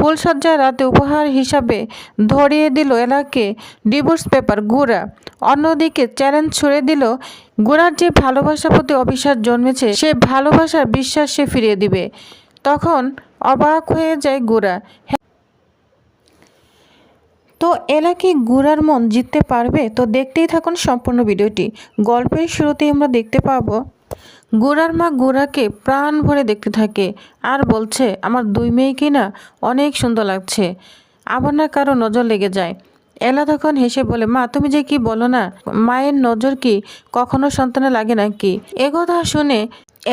ফুলসজ্জায় রাতে উপহার হিসাবে ধরিয়ে দিল এলাকে ডিভোর্স পেপার গুড়া। অন্যদিকে চ্যালেঞ্জ ছুড়ে দিল গুড়ার যে ভালোবাসার প্রতি অবিশ্বাস জন্মেছে, সে ভালোবাসার বিশ্বাস সে ফিরিয়ে দিবে। তখন অবাক হয়ে যায় গুড়া। তো এলা কি গুড়ার মন জিততে পারবে? তো দেখতেই থাকুন সম্পূর্ণ ভিডিওটি। গল্পের শুরুতেই আমরা দেখতে পাবো গুড়ার মা গুড়াকে প্রাণ ভরে দেখতে থাকে আর বলছে, আমার দুই মেয়েকে না অনেক সুন্দর লাগছে। আবার না কারও নজর লেগে যায়। এলা তখন হেসে বলে, মা, তুমি যে কি বলো না, মায়ের নজর কি কখনো সন্তানে লাগে নাকি? এ কথা শুনে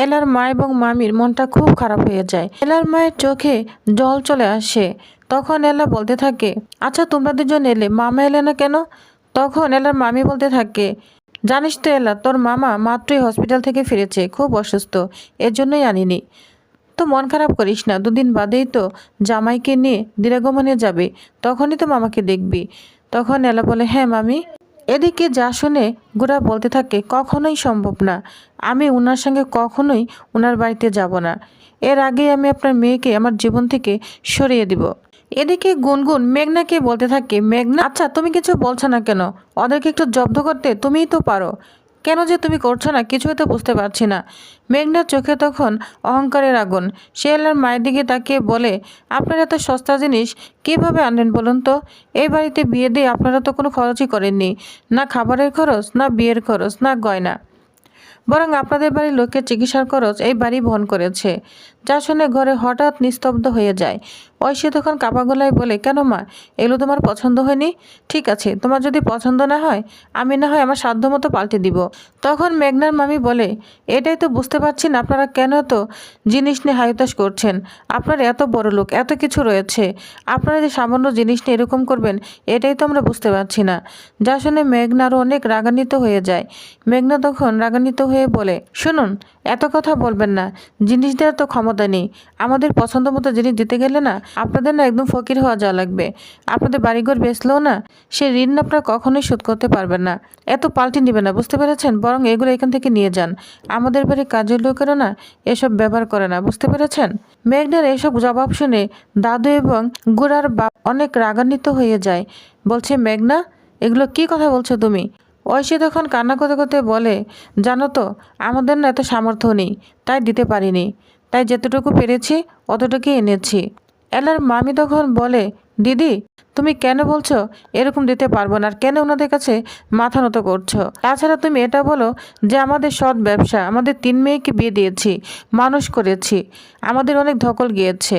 এলার মা এবং মামির মনটা খুব খারাপ হয়ে যায়। এলার মায়ের চোখে জল চলে আসে। তখন এলা বলতে থাকে আচ্ছা তোমরা দুজন এলে, মামা এলে না কেন? তখন এলার মামি বলতে থাকে জানিস তো এলা, তোর মামা মাত্রই হসপিটাল থেকে ফিরেছে, খুব অসুস্থ এর জন্যই আনিনি। তো মন খারাপ করিস না, দুদিন বাদেই তো জামাইকে নিয়ে দীর্ঘমনে যাবে, তখনই তো মামাকে দেখবি। তখন এলা বলে হ্যাঁ মামি। এদিকে যা শুনে গোরা বলতে থাকে, কখনোই সম্ভব না, আমি ওনার সঙ্গে কখনোই ওনার বাড়িতে যাব না। এর আগে আমি আপনার মেয়েকে, আমার জীবন থেকে সরিয়ে দিব। এদিকে গুনগুন মেঘনাকে বলতে থাকে, মেঘনা আচ্ছা তুমি কিছু বলছো না কেন? ওদেরকে একটু জব্দ করতে তুমিই তো পারো। কেন যে তুমি করছ না, কিছুই তো বুঝতে পারছি না। মেঘনার চোখে তখন অহংকারের আগুন। সে এলার মায়ের দিকে তাকিয়ে বলে, আপনারা এত সস্তা জিনিস, কীভাবে আনলেন বলুন তো? এই বাড়িতে বিয়ে দিয়ে আপনারা তো কোনো খরচই করেননি। না খাবারের খরচ, না বিয়ের খরচ, না গয়না। বরং আপনাদের বাড়ির লোকের চিকিৎসার খরচ এই বাড়ি বহন করেছে। যা শুনে ঘরে হঠাৎ নিস্তব্ধ হয়ে যায়। ঐশী তখন কাপা গলায় বলে, কেন মা? এগুলো তোমার পছন্দ হয়নি? ঠিক আছে, তোমার যদি পছন্দ না হয়, আমি না হয় আমার সাধ্য মতো পাল্টে দিব। তখন মেঘনার মামি বলে, এটাই তো বুঝতে পারছি না আপনারা কেন তো জিনিস নিয়ে হায়তাস করছেন? আপনার এত বড় লোক, এত কিছু রয়েছে। আপনারা যে সামান্য জিনিস নিয়ে এরকম করবেন, এটাই তো আমরা বুঝতে পারছি না। যা শুনে মেঘনারও অনেক রাগান্বিত হয়ে যায়। মেঘনা তখন রাগান্বিত হয়ে বলে, শুনুন, এত কথা বলবেন না। জিনিস দেওয়ার তো ক্ষমতা নেই। আমাদের পছন্দ মতো জিনিস দিতে গেলে না আপনাদের না একদম ফকির হওয়া যা লাগবে। আপনাদের বাড়িঘর বেচলেও না, সে ঋণ আপনারা কখনোই শোধ করতে পারবেন না। এত পাল্টে নেবেন না, বুঝতে পেরেছেন? বরং এগুলো এখান থেকে নিয়ে যান। আমাদের বাড়ির কাজের লোকেরও না এসব ব্যবহার করে না, বুঝতে পেরেছেন? মেঘনার এসব জবাব শুনে দাদু এবং গুড়ার বাপ অনেক রাগান্বিত হয়ে যায়। বলছে, মেঘনা, এগুলো কি কথা বলছো তুমি? ঐশী তখন কান্না করতে করতে বলে, জানো তো, আমাদের না এত সামর্থ্য নেই, তাই দিতে পারিনি। তাই যেতটুকু পেরেছি, অতটুকুই এনেছি। এলার মামি তখন বলে দিদি তুমি কেন বলছো? এরকম দিতে পারব না। আর কেন ওনাদের কাছে মাথা নত করছ? তাছাড়া তুমি এটা বলো যে আমাদের সৎ ব্যবসা, আমাদের তিন মেয়েকে বিয়ে দিয়েছি, মানুষ করেছি, আমাদের অনেক ধকল গিয়েছে।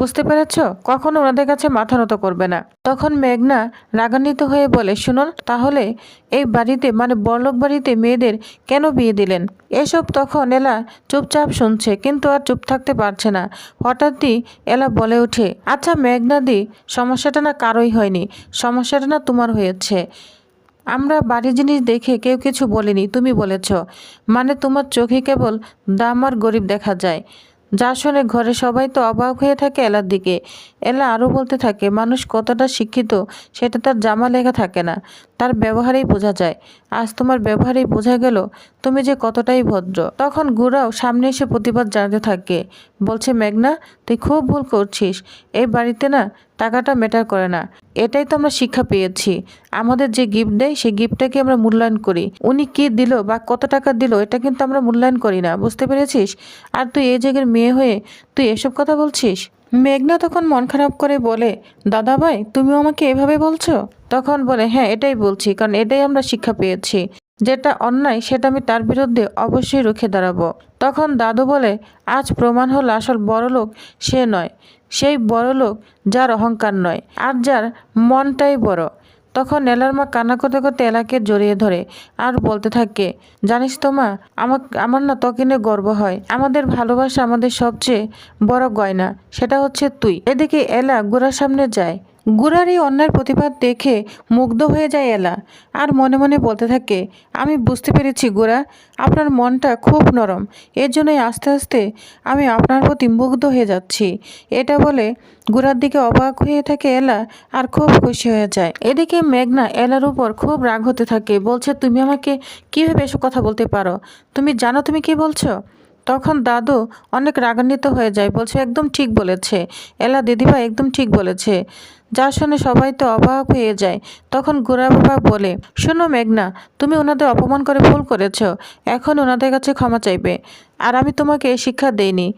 বুঝতে পেরেছ? কখনো ওনাদের কাছে মাথা নত করবে না। তখন মেঘনা রাগান্বিত হয়ে বলে, শুনুন, তাহলে এই বাড়িতে মানে বড়লোক বাড়িতে মেয়েদের কেন বিয়ে দিলেন? এসব তখন এলা চুপচাপ শুনছে, কিন্তু আর চুপ থাকতে পারছে না। হঠাৎই এলা বলে ওঠে আচ্ছা মেঘনা দি সমস্যাটা না কারোই হয়নি। সমস্যাটা না তোমার হয়েছে। আমরা বাড়ি জিনিস দেখে কেউ কিছু বলিনি, তুমি বলেছ। মানে তোমার চোখে কেবল দাম আর গরিব দেখা যায়। যা শুনে ঘরে সবাই তো অবাক হয়ে থাকে এলার দিকে। এলা আরও বলতে থাকে, মানুষ কতটা শিক্ষিত, সেটা তার জামা লেখা থাকে না। তার ব্যবহারেই বোঝা যায়। আজ তোমার ব্যবহারেই বোঝা গেল তুমি যে কতটাই ভদ্র। তখন গুড়াও সামনে এসে প্রতিবাদ জানাতে থাকে। বলছে, মেঘনা, তুই খুব ভুল করছিস। এই বাড়িতে না টাকাটা ম্যাটার করে না। এটাই তো আমরা শিক্ষা পেয়েছি। আমাদের যে গিফট দেয়, সেই গিফটটাকে আমরা মূল্যায়ন করি। উনি কি দিল বা কত টাকা দিল, এটা কিন্তু আমরা মূল্যায়ন করি না। বুঝতে পেরেছিস? আর তুই এই জায়গার মেয়ে হয়ে তুই এসব কথা বলছিস? মেঘনা তখন মন খারাপ করে বলে দাদা ভাই তুমি আমাকে এভাবে বলছো? তখন বলে হ্যাঁ এটাই বলছি, কারণ এটাই আমরা শিক্ষা পেয়েছি। যেটা অন্যায়, সেটা আমি তার বিরুদ্ধে অবশ্যই রুখে দাঁড়াবো। তখন দাদু বলে, আজ প্রমাণ হলো আসল বড়লোক সে নয়। সেই বড়লোক যার অহংকার নয়, আর যার মনটাই বড়। তখন নেলার মা কান্না করতে করতে এলাকে জড়িয়ে ধরে আর বলতে থাকে, জানিস তো মা আমার আমার না নিয়ে গর্ব হয়। আমাদের ভালোবাসা আমাদের সবচেয়ে বড় গয়না, সেটা হচ্ছে তুই। এদিকে এলা গোড়ার সামনে যায়। গুড়ার এই অন্যায়ের প্রতিবাদ দেখে মুগ্ধ হয়ে যায় এলা। আর মনে মনে বলতে থাকে, আমি বুঝতে পেরেছি গুড়া, আপনার মনটা খুব নরম। এর জন্যই আস্তে আস্তে আমি আপনার প্রতি মুগ্ধ হয়ে যাচ্ছি। এটা বলে গুড়ার দিকে অবাক হয়ে থাকে এলা আর খুব খুশি হয়ে যায়। এদিকে মেঘনা এলার উপর খুব রাগ হতে থাকে, বলছে, তুমি আমাকে কীভাবে এসব কথা বলতে পারো? তুমি জানো তুমি কি বলছো? তখন দাদু অনেক রাগান্বিত হয়ে যায়, বলছে, একদম ঠিক বলেছে। এলা দিদিভাই, একদম ঠিক বলেছে। যা শুনে সবাই তো অবাক হয়ে যায়। তখন গোরা বাবা বলে, শোনো মেঘনা, তুমি ওনাদের অপমান করে ভুল করেছ। এখন ওনাদের কাছে ক্ষমা চাইবে। আর আমি তোমাকে শিক্ষা দেইনি।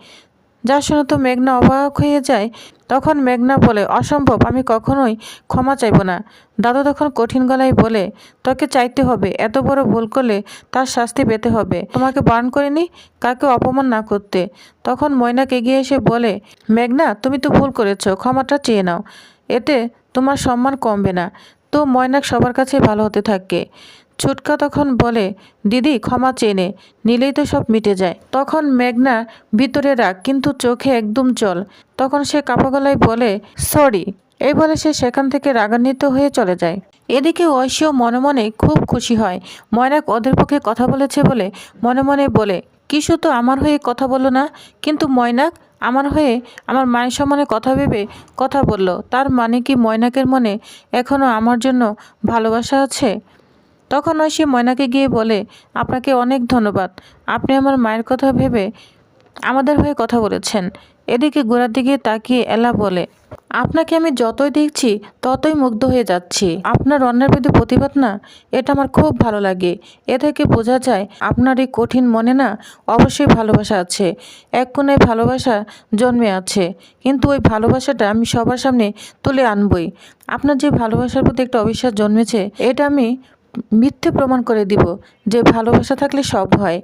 যা শুনে তো মেঘনা অবাক হয়ে যায়, তখন মেঘনা বলে, অসম্ভব, আমি কখনোই ক্ষমা চাইব না। দাদু তখন কঠিন গলায় বলে, তোকে চাইতে হবে, এত বড় ভুল করলে তার শাস্তি পেতে হবে। তোমাকে বারণ করিনি কাকে অপমান না করতে। তখন ময়নাক এগিয়ে এসে বলে, মেঘনা, তুমি তো ভুল করেছ, ক্ষমাটা চেয়ে নাও। এতে তোমার সম্মান কমবে না। তো ময়নাক সবার কাছে ভালো হতে থাকে। ছুটকা তখন বলে, দিদি, ক্ষমা চেয়ে নে, নিলেই তো সব মিটে যায়। তখন মেঘনা ভিতরে রাগ, কিন্তু চোখে একদম জল। তখন সে কাপা গলায় বলে, সরি। এই বলে সে সেখান থেকে রাগান্বিত হয়ে চলে যায়। এদিকে ঐশীও মনে মনে খুব খুশি হয়। ময়নাক ওদের পক্ষে কথা বলেছে বলে মনে মনে বলে কিশু তো আমার হয়ে কথা বলল না? কিন্তু ময়নাক আমার হয়ে আমার মায়ের সম্মানে কথা ভেবে কথা বলল। তার মানে কি ময়নাকের মনে এখনও আমার জন্য ভালোবাসা আছে? তখন ঐশী ময়নাকে গিয়ে বলে, আপনাকে অনেক ধন্যবাদ। আপনি আমার মায়ের কথা ভেবে আমাদের হয়ে কথা বলেছেন। এদিকে গোড়ার দিকে তাকিয়ে এলা বলে, আপনাকে আমি যতই দেখছি, ততই মুগ্ধ হয়ে যাচ্ছি। আপনার অন্যের প্রতি প্রতিবাদ না? এটা আমার খুব ভালো লাগে। এ থেকে বোঝা যায়, আপনার এই কঠিন মনে না অবশ্যই ভালোবাসা আছে। এক কোণায় ভালোবাসা জন্মে আছে। কিন্তু ওই ভালোবাসাটা আমি সবার সামনে তুলে আনবই। আপনার যে ভালোবাসার প্রতি একটা অবিশ্বাস জন্মেছে, এটা আমি মিথ্যে প্রমাণ করে দিব যে ভালোবাসা থাকলে সব হয়।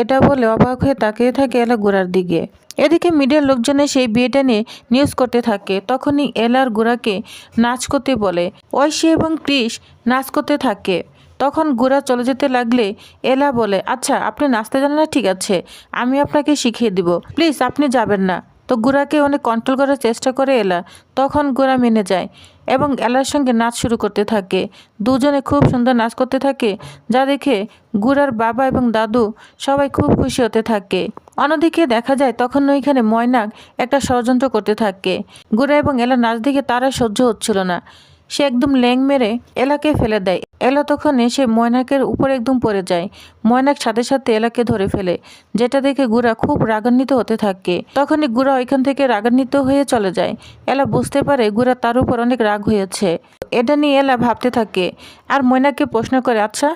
এটা বলে অবাক হয়ে তাকিয়ে থাকে এলা গোড়ার দিকে। এদিকে মিডিয়ার লোকজন সেই বিয়েটা নিয়ে নিউজ করতে থাকে। তখনই এলার গোড়াকে নাচ করতে বলে, ঐশী এবং ক্রিস নাচ করতে থাকে। তখন গোড়া চলে যেতে লাগলে এলা বলে আচ্ছা আপনি নাচতে জানেন না, ঠিক আছে। আমি আপনাকে শিখিয়ে দিব। প্লিজ, আপনি যাবেন না। তো গোড়াকে অনেক কন্ট্রোল করার চেষ্টা করে এলা। তখন গোড়া মেনে যায় এবং এলার সঙ্গে নাচ শুরু করতে থাকে। দুজনে খুব সুন্দর নাচ করতে থাকে, যা দেখে গুড়ার বাবা এবং দাদু সবাই খুব খুশি হতে থাকে। অন্যদিকে দেখা যায় তখন ওইখানে ময়নাক একটা ষড়যন্ত্র করতে থাকে। গুড়া এবং এলার নাচ দেখে তারা সহ্য হচ্ছিল না। সে একদম ল্যাং মেরে এলাকে ফেলে দেয়। এলা তখন এসে ময়নাকের উপর একদম পড়ে যায়। ময়নাক সাথে সাথে এলাকে ধরে ফেলে, যেটা দেখে গুড়া খুব রাগান্বিত হতে থাকে। তখনই গুড়া ওইখান থেকে রাগান্বিত হয়ে চলে যায়। এলা বুঝতে পারে গুড়া তার উপর অনেক রাগ হয়েছে। এটা নিয়ে এলা ভাবতে থাকে। আর ময়নাকে প্রশ্ন করে আচ্ছা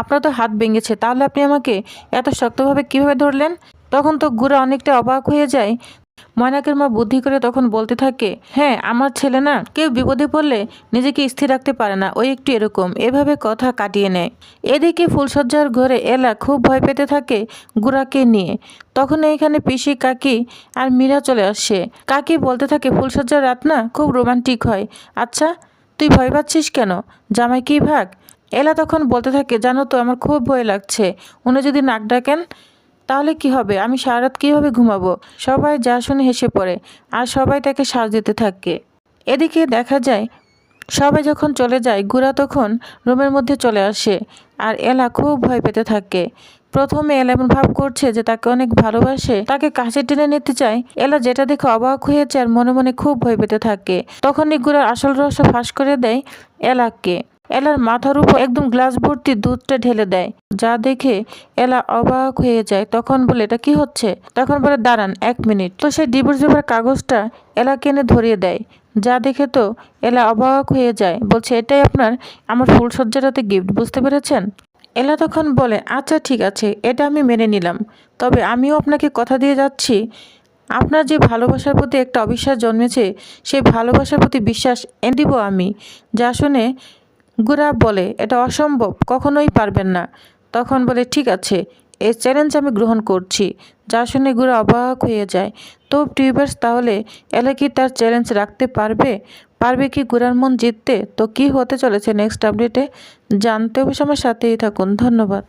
আপনার তো হাত ভেঙেছে, তাহলে আপনি আমাকে এত শক্তভাবে কীভাবে ধরলেন? তখন তো গুড়া অনেকটা অবাক হয়ে যায়। ময়নাকের মা বুদ্ধি করে তখন বলতে থাকে হ্যাঁ আমার ছেলে না, কেউ বিপদে পড়লে নিজেকে স্থির রাখতে পারে না ওই একটু এরকম। এভাবে কথা কাটিয়ে নেয়। এদিকে ফুলসজ্জার ঘরে এলা খুব ভয় পেতে থাকে গুড়াকে নিয়ে। তখন এখানে পিসি, কাকি আর মীরা চলে আসে। কাকি বলতে থাকে ফুলসজ্জার রাত না খুব রোমান্টিক হয়। আচ্ছা তুই ভয় পাচ্ছিস কেন? জামাই কি ভাগ? এলা তখন বলতে থাকে, জানো তো, আমার খুব ভয় লাগছে। উনি যদি নাক ডাকেন তাহলে কি হবে? আমি সারা রাত কীভাবে ঘুমাবো? সবাই যা শুনে হেসে পড়ে, আর সবাই তাকে সাজ দিতে থাকে। এদিকে দেখা যায়, সবাই যখন চলে যায়, গুড়া তখন রুমের মধ্যে চলে আসে, আর এলা খুব ভয় পেতে থাকে। প্রথমে এলা এমন ভাব করছে যে তাকে অনেক ভালোবাসে। তাকে কাছে টেনে নিতে চায়। এলা যেটা দেখে অবাক হয়েছে আর মনে মনে খুব ভয় পেতে থাকে। তখনই গুড়ার আসল রহস্য ফাঁস করে দেয় এলাকে। এলার মাথার উপর একদম গ্লাস ভর্তি দুধটা ঢেলে দেয়। যা দেখে এলা অবাক হয়ে যায়। তখন বলে, এটা কি হচ্ছে? তখন বলে, দাঁড়ান, এক মিনিট। তো সেই ডিভোর্স পেপার কাগজটা এলা কেনে ধরিয়ে দেয়। যা দেখে তো এলা অবাক হয়ে যায়। বলছে, এটাই আপনার, আমার ফুলসজ্জাটাতে গিফট বুঝতে পেরেছেন? এলা তখন বলে আচ্ছা ঠিক আছে, এটা আমি মেনে নিলাম। তবে আমিও আপনাকে কথা দিয়ে যাচ্ছি। আপনার যে ভালোবাসার প্রতি একটা অবিশ্বাস জন্মেছে, সেই ভালোবাসার প্রতি বিশ্বাস এনে দিব আমি। যা শুনে গুরা বলে, এটা অসম্ভব, কখনোই পারবেন না। তখন বলে, ঠিক আছে, এ চ্যালেঞ্জ আমি গ্রহণ করছি। যা শুনে গুরা অবাক হয়ে যায়। তো টিউবার্স তাহলে এলে কি তার চ্যালেঞ্জ রাখতে পারবে? পারবে কি গুরার মন জিততে? তো কি হতে চলেছে নেক্সট আপডেটে জানতে অবশ্য আমার সাথেই থাকুন। ধন্যবাদ।